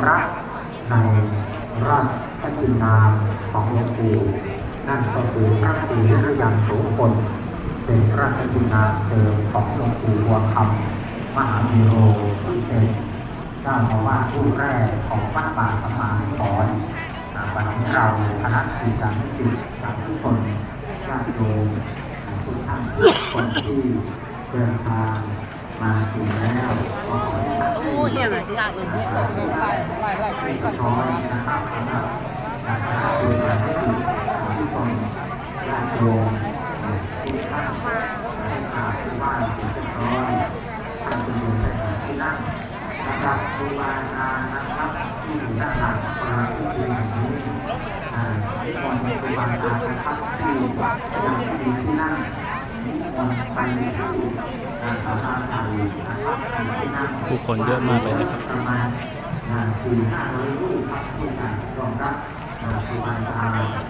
พระในราชกินนามของหลวงปู่นั่นก็คือพระศรีริยันโสพลเป็นราชกินนามเดิมของหลวงปู่บัวคำมหาวีโรซึ่งเป็นเจ้าอาวาสรูปแรกของวัดป่าสมานสอนอ่าวันนี้เราคณะศิษยานุศิษย์สาธุนญาติโยมทุกท่านคนที่เดินทางมาถึงแล้ว เนี่ยหลาที่บ้านสิ่งเรียอยท่านเป็นอยู่ในที่นั่งสำหรับครูบาอาจารย์นะครับที่อยู่ด้านหลังเราที่ยืนอย่งนี้อ่าทุกคนครูบาอาจารย์นะครับที่ยังมีที่นั่งนิมนต์ไปที่ ผู้คนเยอะมากเลยนะครับสี่ห้าร้อยรูปครับที่จะรองรับครูบาอาจารย์หลาย